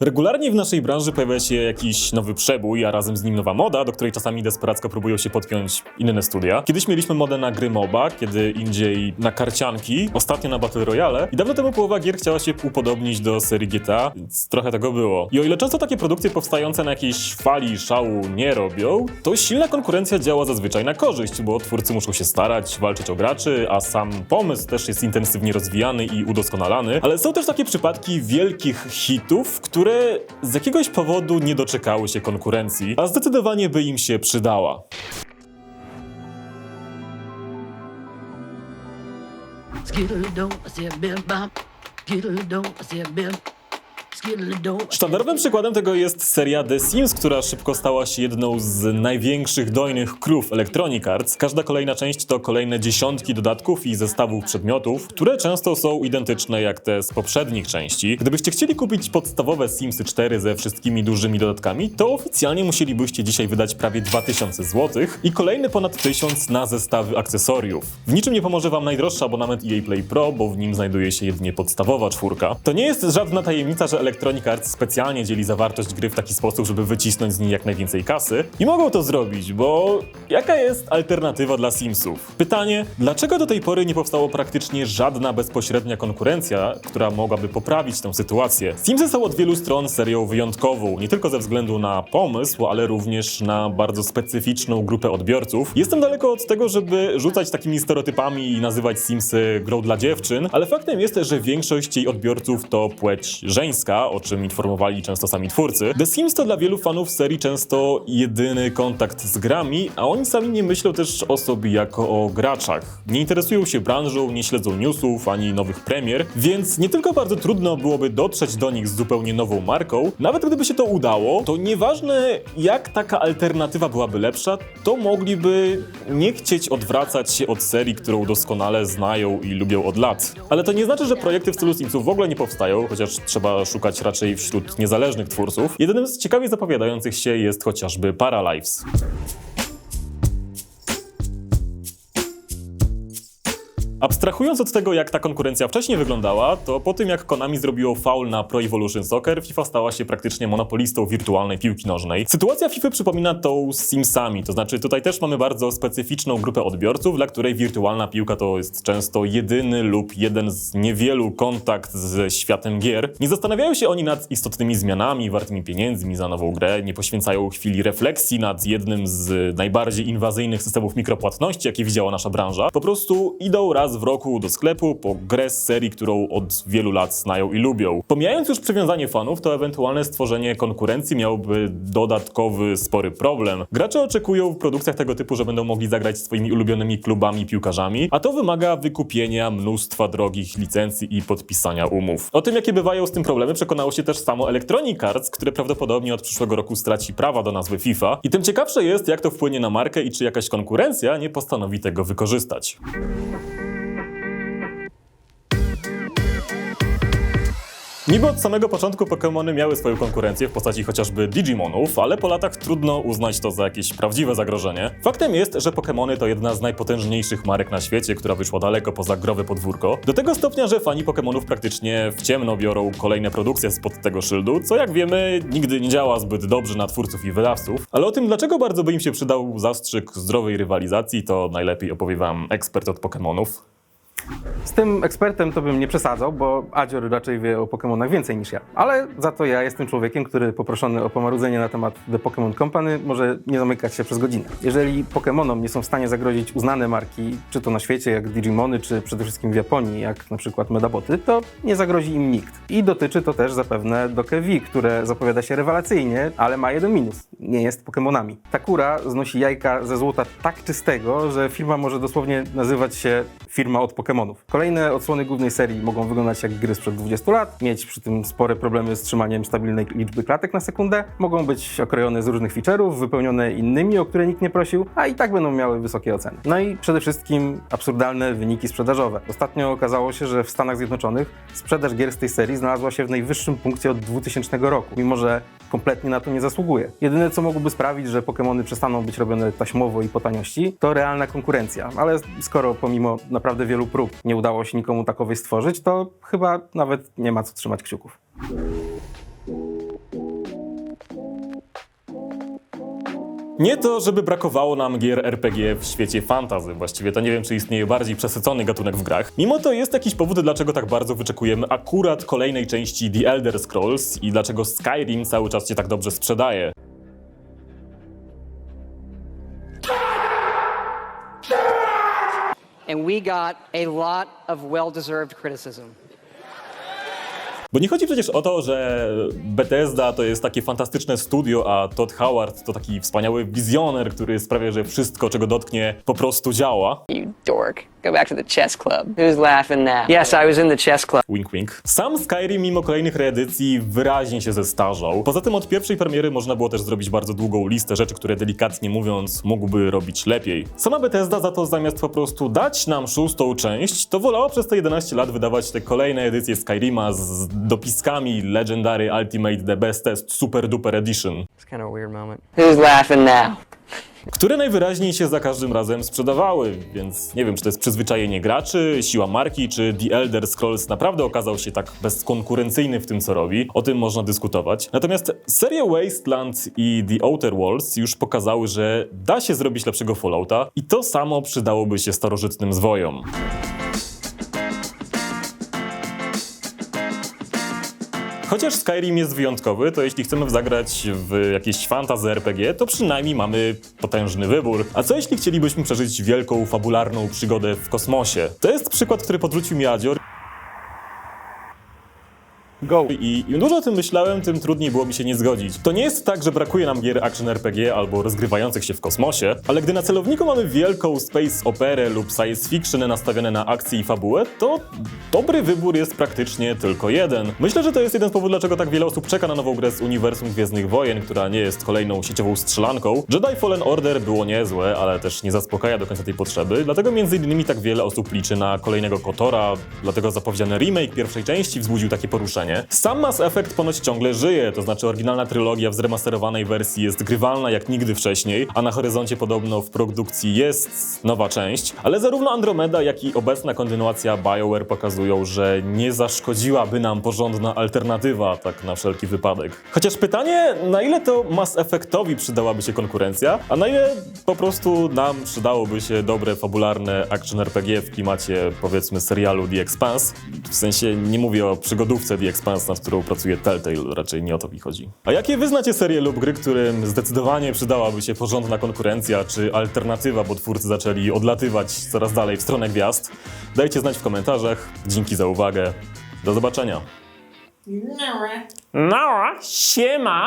Regularnie w naszej branży pojawia się jakiś nowy przebój, a razem z nim nowa moda, do której czasami desperacko próbują się podpiąć inne studia. Kiedyś mieliśmy modę na gry MOBA, kiedy indziej na karcianki, ostatnio na Battle Royale i dawno temu połowa gier chciała się upodobnić do serii GTA, więc trochę tego było. I o ile często takie produkcje powstające na jakiejś fali szału nie robią, to silna konkurencja działa zazwyczaj na korzyść, bo twórcy muszą się starać, walczyć o graczy, a sam pomysł też jest intensywnie rozwijany i udoskonalany, ale są też takie przypadki wielkich hitów, które z jakiegoś powodu nie doczekały się konkurencji, a zdecydowanie by im się przydała. Skiddle-doo, I said bim bam. Skiddle-doo, I said bim. Sztandarowym przykładem tego jest seria The Sims, która szybko stała się jedną z największych dojnych krów Electronic Arts. Każda kolejna część to kolejne dziesiątki dodatków i zestawów przedmiotów, które często są identyczne jak te z poprzednich części. Gdybyście chcieli kupić podstawowe Simsy 4 ze wszystkimi dużymi dodatkami, to oficjalnie musielibyście dzisiaj wydać prawie 2000 zł i kolejny ponad 1000 na zestawy akcesoriów. W niczym nie pomoże wam najdroższy abonament EA Play Pro, bo w nim znajduje się jedynie podstawowa czwórka. To nie jest żadna tajemnica, że Electronic Arts specjalnie dzieli zawartość gry w taki sposób, żeby wycisnąć z niej jak najwięcej kasy. I mogą to zrobić, bo jaka jest alternatywa dla Simsów? Pytanie, dlaczego do tej pory nie powstało praktycznie żadna bezpośrednia konkurencja, która mogłaby poprawić tę sytuację? Simsy są od wielu stron serią wyjątkową, nie tylko ze względu na pomysł, ale również na bardzo specyficzną grupę odbiorców. Jestem daleko od tego, żeby rzucać takimi stereotypami i nazywać Simsy grą dla dziewczyn, ale faktem jest, że większość jej odbiorców to płeć żeńska, o czym informowali często sami twórcy. The Sims to dla wielu fanów serii często jedyny kontakt z grami, a oni sami nie myślą też o sobie jako o graczach. Nie interesują się branżą, nie śledzą newsów ani nowych premier, więc nie tylko bardzo trudno byłoby dotrzeć do nich z zupełnie nową marką, nawet gdyby się to udało, to nieważne jak taka alternatywa byłaby lepsza, to mogliby nie chcieć odwracać się od serii, którą doskonale znają i lubią od lat. Ale to nie znaczy, że projekty w stylu Simsów w ogóle nie powstają, chociaż trzeba szukać raczej wśród niezależnych twórców. Jedynym z ciekawie zapowiadających się jest chociażby Paralives. Abstrahując od tego, jak ta konkurencja wcześniej wyglądała, to po tym jak Konami zrobiło faul na Pro Evolution Soccer, FIFA stała się praktycznie monopolistą wirtualnej piłki nożnej. Sytuacja FIFA przypomina tą z Simsami, to znaczy tutaj też mamy bardzo specyficzną grupę odbiorców, dla której wirtualna piłka to jest często jedyny lub jeden z niewielu kontakt ze światem gier. Nie zastanawiają się oni nad istotnymi zmianami, wartymi pieniędzmi za nową grę, nie poświęcają chwili refleksji nad jednym z najbardziej inwazyjnych systemów mikropłatności, jakie widziała nasza branża. Po prostu idą raz w roku do sklepu po grę z serii, którą od wielu lat znają i lubią. Pomijając już przywiązanie fanów, to ewentualne stworzenie konkurencji miałoby dodatkowy, spory problem. Gracze oczekują w produkcjach tego typu, że będą mogli zagrać swoimi ulubionymi klubami piłkarzami, a to wymaga wykupienia mnóstwa drogich licencji i podpisania umów. O tym, jakie bywają z tym problemy, przekonało się też samo Electronic Arts, które prawdopodobnie od przyszłego roku straci prawa do nazwy FIFA. I tym ciekawsze jest, jak to wpłynie na markę i czy jakaś konkurencja nie postanowi tego wykorzystać. Niby od samego początku Pokémony miały swoją konkurencję w postaci chociażby Digimonów, ale po latach trudno uznać to za jakieś prawdziwe zagrożenie. Faktem jest, że Pokémony to jedna z najpotężniejszych marek na świecie, która wyszła daleko poza growe podwórko. Do tego stopnia, że fani Pokémonów praktycznie w ciemno biorą kolejne produkcje spod tego szyldu, co jak wiemy nigdy nie działa zbyt dobrze na twórców i wydawców. Ale o tym, dlaczego bardzo by im się przydał zastrzyk zdrowej rywalizacji, to najlepiej opowie wam ekspert od Pokémonów. Z tym ekspertem to bym nie przesadzał, bo Adzior raczej wie o Pokémonach więcej niż ja. Ale za to ja jestem człowiekiem, który poproszony o pomarudzenie na temat The Pokémon Company może nie zamykać się przez godzinę. Jeżeli Pokémonom nie są w stanie zagrozić uznane marki, czy to na świecie jak Digimony, czy przede wszystkim w Japonii, jak na przykład Medaboty, to nie zagrozi im nikt. I dotyczy to też zapewne Dokevi, które zapowiada się rewelacyjnie, ale ma jeden minus. Nie jest Pokémonami. Takura znosi jajka ze złota tak czystego, że firma może dosłownie nazywać się firma od Kolejne odsłony głównej serii mogą wyglądać jak gry sprzed 20 lat, mieć przy tym spore problemy z trzymaniem stabilnej liczby klatek na sekundę, mogą być okrojone z różnych feature'ów, wypełnione innymi, o które nikt nie prosił, a i tak będą miały wysokie oceny. No i przede wszystkim absurdalne wyniki sprzedażowe. Ostatnio okazało się, że w Stanach Zjednoczonych sprzedaż gier z tej serii znalazła się w najwyższym punkcie od 2000 roku, mimo że kompletnie na to nie zasługuje. Jedyne, co mogłoby sprawić, że Pokémony przestaną być robione taśmowo i po taniości, to realna konkurencja. Ale skoro pomimo naprawdę wielu prób nie udało się nikomu takowej stworzyć, to chyba nawet nie ma co trzymać kciuków. Nie to, żeby brakowało nam gier RPG w świecie fantazy. Właściwie to nie wiem, czy istnieje bardziej przesycony gatunek w grach. Mimo to jest jakiś powód, dlaczego tak bardzo wyczekujemy akurat kolejnej części The Elder Scrolls i dlaczego Skyrim cały czas się tak dobrze sprzedaje. and we got a lot of well deserved criticism. Bo nie chodzi przecież o to, że Bethesda to jest takie fantastyczne studio, a Todd Howard to taki wspaniały wizjoner, który sprawia, że wszystko, czego dotknie, po prostu działa. You dork. Go back to the chess club. Who's laughing now? Yes, I was in the chess club. Wink wink. Sam Skyrim mimo kolejnych reedycji wyraźnie się zestarzał. Poza tym od pierwszej premiery można było też zrobić bardzo długą listę rzeczy, które delikatnie mówiąc mógłby robić lepiej. Sama Bethesda za to zamiast po prostu dać nam szóstą część, to wolała przez te 11 lat wydawać te kolejne edycje Skyrima z dopiskami Legendary Ultimate The Bestest Super Duper Edition. It's kind of a weird moment. Who's laughing now? które najwyraźniej się za każdym razem sprzedawały, więc nie wiem, czy to jest przyzwyczajenie graczy, siła marki, czy The Elder Scrolls naprawdę okazał się tak bezkonkurencyjny w tym, co robi. O tym można dyskutować. Natomiast serie Wasteland i The Outer Worlds już pokazały, że da się zrobić lepszego Fallouta i to samo przydałoby się starożytnym zwojom. Chociaż Skyrim jest wyjątkowy, to jeśli chcemy zagrać w jakieś fantasy RPG, to przynajmniej mamy potężny wybór. A co jeśli chcielibyśmy przeżyć wielką, fabularną przygodę w kosmosie? To jest przykład, który podrzucił mi Adzior. Go! I im dłużej o tym myślałem, tym trudniej było mi się nie zgodzić. To nie jest tak, że brakuje nam gier action RPG albo rozgrywających się w kosmosie, ale gdy na celowniku mamy wielką space operę lub science fiction nastawione na akcję i fabułę, to dobry wybór jest praktycznie tylko jeden. Myślę, że to jest jeden z powodów, dlaczego tak wiele osób czeka na nową grę z uniwersum Gwiezdnych Wojen, która nie jest kolejną sieciową strzelanką. Jedi Fallen Order było niezłe, ale też nie zaspokaja do końca tej potrzeby, dlatego między innymi tak wiele osób liczy na kolejnego Kotora, dlatego zapowiedziany remake pierwszej części wzbudził takie poruszenie. Sam Mass Effect ponoć ciągle żyje, to znaczy oryginalna trylogia w zremasterowanej wersji jest grywalna jak nigdy wcześniej, a na horyzoncie podobno w produkcji jest nowa część, ale zarówno Andromeda, jak i obecna kontynuacja BioWare pokazują, że nie zaszkodziłaby nam porządna alternatywa, tak na wszelki wypadek. Chociaż pytanie, na ile to Mass Effectowi przydałaby się konkurencja, a na ile po prostu nam przydałoby się dobre, fabularne action RPG w klimacie, powiedzmy, serialu The Expanse. W sensie nie mówię o przygodówce The Expanse, nad którą pracuje Telltale, raczej nie o to mi chodzi. A jakie wyznacie serie lub gry, którym zdecydowanie przydałaby się porządna konkurencja, czy alternatywa, bo twórcy zaczęli odlatywać coraz dalej w stronę gwiazd? Dajcie znać w komentarzach. Dzięki za uwagę. Do zobaczenia. No, siema!